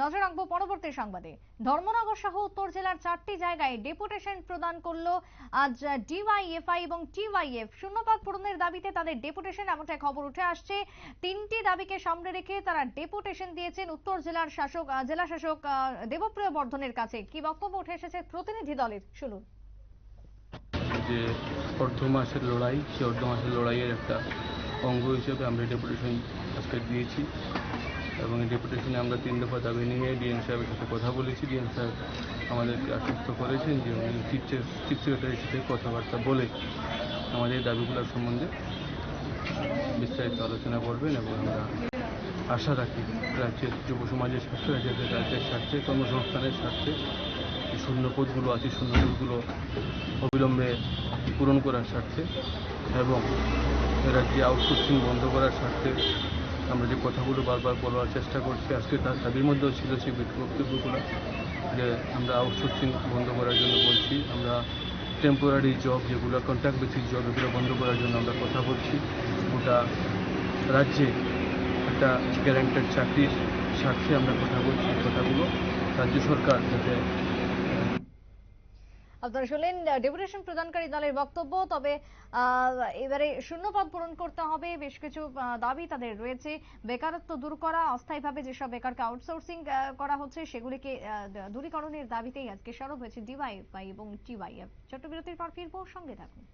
নজর রাখব পরবর্তী সংবাদে। ধর্মনগর সহ উত্তর জেলার চারটি জায়গায় ডেপুটেশন প্রদান করল আজ ডিওয়াইএফআই এবং টিওয়াইএফ। শূন্যপদ পূরণের দাবিতে তাদের ডেপুটেশন এমনটাই খবর উঠে আসছে। তিনটি দাবিকে সামনে রেখে তারা ডেপুটেশন দিয়েছেন উত্তর জেলার শাসক জেলা শাসক দেবপ্রিয় বর্ধনের কাছে। কি বক্তব্য উঠে এসেছে প্রতিনিধি দলের? শুনুন। যে অর্ধ মাসের লড়াই সেই অর্ধ মাসের লড়াইয়ের একটা অঙ্গ হিসেবে আমরা ডেপুটেশন আজকে দিয়েছি। এবং এই ডেপুটেশনে আমরা তিন দফা দাবি নিয়ে ডিএম সাহেবের সাথে কথা বলেছি। ডিএম সাহেব আমাদেরকে আশ্বস্ত করেছেন যে উনি চিফ সেক্রেটারির সাথে কথাবার্তা বলে আমাদের দাবিগুলোর সম্বন্ধে বিস্তারিত আলোচনা করবেন এবং আমরা আশা রাখি রাজ্যের যুব সমাজের স্বার্থে, রাজ্যের রাজ্যের স্বার্থে, কর্মসংস্থানের স্বার্থে শূন্য পদগুলো আছে শূন্য পদগুলো অবিলম্বে পূরণ করার স্বার্থে এবং রাজ্যে আউটসোর্সিং বন্ধ করার স্বার্থে আমরা যে কথাগুলো বারবার বলার চেষ্টা করছি, আজকে তার দাবির মধ্যেও ছিল সেই বক্তব্যগুলো যে আমরা আউটসোর্সিং বন্ধ করার জন্য বলছি, আমরা টেম্পোরারি জব যেগুলো কন্ট্রাক্ট বেসিস জব এগুলো বন্ধ করার জন্য আমরা কথা বলছি। গোটা রাজ্যে একটা গ্যারান্টেড চাকরির স্বার্থে আমরা কথা বলছি কথাগুলো। রাজ্য সরকার যাতে আপনারা শুনলেন ডেপুটেশন প্রদানকারী দলের বক্তব্য। তবে এবারে শূন্যপদ পূরণ করতে হবে। বেশ কিছু দাবি তাদের রয়েছে। বেকারত্ব দূর করা, অস্থায়ীভাবে যেসব বেকারকে আউটসোর্সিং করা হচ্ছে, সেগুলিকে দূরীকরণের দাবিতেই আজকে সরব হয়েছে ডিওয়াইএফআই এবং টিওয়াইএফ ছোট্ট বিরতির পর ফিরবো, সঙ্গে থাকুন।